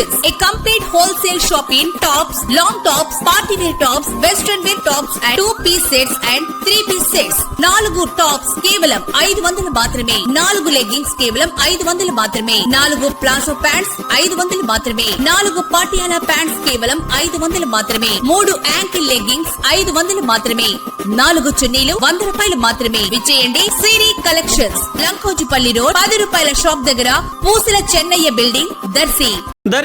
Collections, a complete wholesale shop in tops long tops party wear tops western wear tops and two piece sets and three piece sets. నాలుగు tops కేవలం ఐదు వందలు మాత్రమే. నాలుగు leggings కేవలం ఐదు వందలు మాత్రమే. నాలుగు ప్లాజో ప్యాంట్స్ ఐదు వందలు మాత్రమే. నాలుగు పాటియాలా ప్యాంట్స్ కేవలం ఐదు వందలు మాత్రమే. మూడు యాంకిల్ లెగ్గింగ్స్ ఐదు వందలు మాత్రమే. నాలుగు చున్నీలు వంద రూపాయలు మాత్రమే. విచ్చేయండి సిరి కలెక్షన్స్. లంకోజుపల్లి రోడ్ పది రూపాయల షాప్ దగ్గర పూసల చెన్నయ్య బిల్డింగ్ దర్శి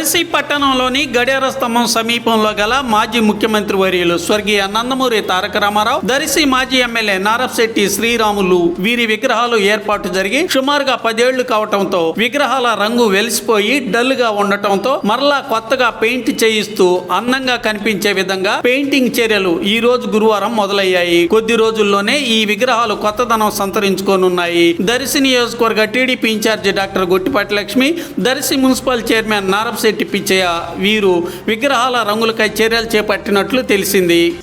దర్శి పట్టణంలోని గడియార స్తంభం సమీపంలో గల మాజీ ముఖ్యమంత్రి వర్యులు స్వర్గీయ నందమూరి తారక రామారావు దర్శి మాజీ ఎమ్మెల్యే నారప్శెట్టి శ్రీరాములు వీరి విగ్రహాలు ఏర్పాటు జరిగి సుమారుగా పదేళ్ళు కావటంతో విగ్రహాల రంగు వెలిసిపోయి డల్గా ఉండటంతో మరలా కొత్తగా పెయింట్ చేయిస్తూ అందంగా కనిపించే విధంగా పెయింటింగ్ చర్యలు ఈ రోజు గురువారం మొదలయ్యాయి. కొద్ది రోజుల్లోనే ఈ విగ్రహాలు కొత్తదనం సంతరించుకోనున్నాయి. దర్శి నియోజకవర్గ TDP incharge doctor Gottipati Lakshmi Darsi municipal chairman Narapasetti Pitchaiah వీరు విగ్రహాల రంగులకై చర్యలు చేపట్టినట్లు తెలిసింది.